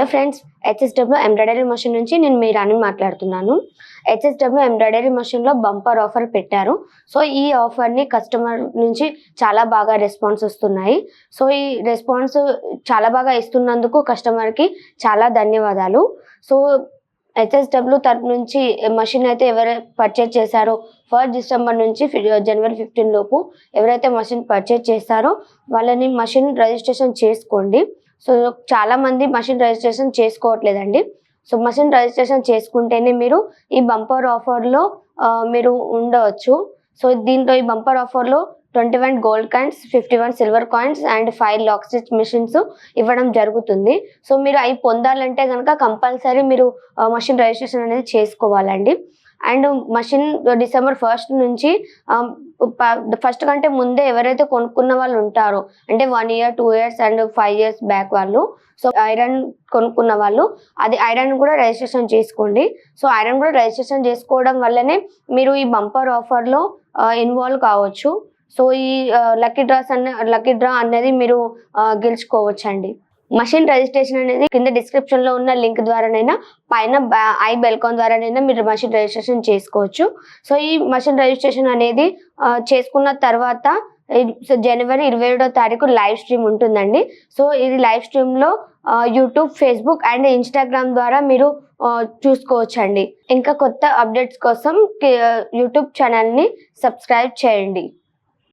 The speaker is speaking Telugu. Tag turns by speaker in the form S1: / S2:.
S1: Hello friends HSW embroidery machine నుంచి నేను మీ రాణి మాట్లాడుతున్నాను. హెచ్ఎస్డబ్ల్యూ ఎంబ్రాయిడరీ మషిన్లో బంపర్ ఆఫర్ పెట్టారు. సో ఈ ఆఫర్ని కస్టమర్ నుంచి చాలా బాగా రెస్పాన్స్ వస్తున్నాయి. సో ఈ రెస్పాన్స్ చాలా బాగా ఇస్తున్నందుకు కస్టమర్కి చాలా ధన్యవాదాలు. సో హెచ్ఎస్డబ్ల్యూ తరపు నుంచి మషిన్ అయితే ఎవరు పర్చేజ్ చేశారో ఫస్ట్ డిసెంబర్ నుంచి ఫి- జనవరి ఫిఫ్టీన్ లోపు ఎవరైతే మషిన్ పర్చేజ్ చేస్తారో వాళ్ళని మషిన్ రిజిస్ట్రేషన్ చేసుకోండి. సో చాలా మంది మషిన్ రిజిస్ట్రేషన్ చేసుకోవట్లేదండి. సో మషిన్ రిజిస్ట్రేషన్ చేసుకుంటేనే మీరు ఈ బంపర్ ఆఫర్లో మీరు ఉండవచ్చు. సో దీంట్లో ఈ బంపర్ ఆఫర్లో twenty one gold coins fifty one silver coins and five lock stitch machines ఇవ్వడం జరుగుతుంది. సో మీరు అవి పొందాలంటే కనుక కంపల్సరీ మీరు మషిన్ రిజిస్ట్రేషన్ అనేది చేసుకోవాలండి. అండ్ మషిన్ డిసెంబర్ ఫస్ట్ నుంచి ఫస్ట్ కంటే ముందే ఎవరైతే కొనుక్కున్న వాళ్ళు ఉంటారో అంటే one year two years and five years back వాళ్ళు సో ఐరన్ కొనుక్కున్న వాళ్ళు అది ఐరన్ కూడా రిజిస్ట్రేషన్ చేసుకోండి. సో ఐరన్ కూడా రిజిస్ట్రేషన్ చేసుకోవడం వల్లనే మీరు ఈ బంపర్ ఆఫర్లో ఇన్వాల్వ్ కావచ్చు. సో ఈ లక్కీ డ్రాస్ అన్న లక్కీ డ్రా అనేది మీరు గెలుచుకోవచ్చు అండి మషిన్ రిజిస్ట్రేషన్ అనేది కింద డిస్క్రిప్షన్లో ఉన్న లింక్ ద్వారానైనా పైన ఐ బెల్కాన్ ద్వారానైనా మీరు మషిన్ రిజిస్ట్రేషన్ చేసుకోవచ్చు. సో ఈ మషిన్ రిజిస్ట్రేషన్ అనేది చేసుకున్న తర్వాత జనవరి ఇరవై ఏడో తారీఖు లైవ్ స్ట్రీమ్ ఉంటుందండి. సో ఇది లైవ్ స్ట్రీమ్లో యూట్యూబ్ ఫేస్బుక్ అండ్ ఇన్స్టాగ్రామ్ ద్వారా మీరు చూసుకోవచ్చండి. ఇంకా కొత్త అప్డేట్స్ కోసం యూట్యూబ్ ఛానల్ని సబ్స్క్రైబ్ చేయండి.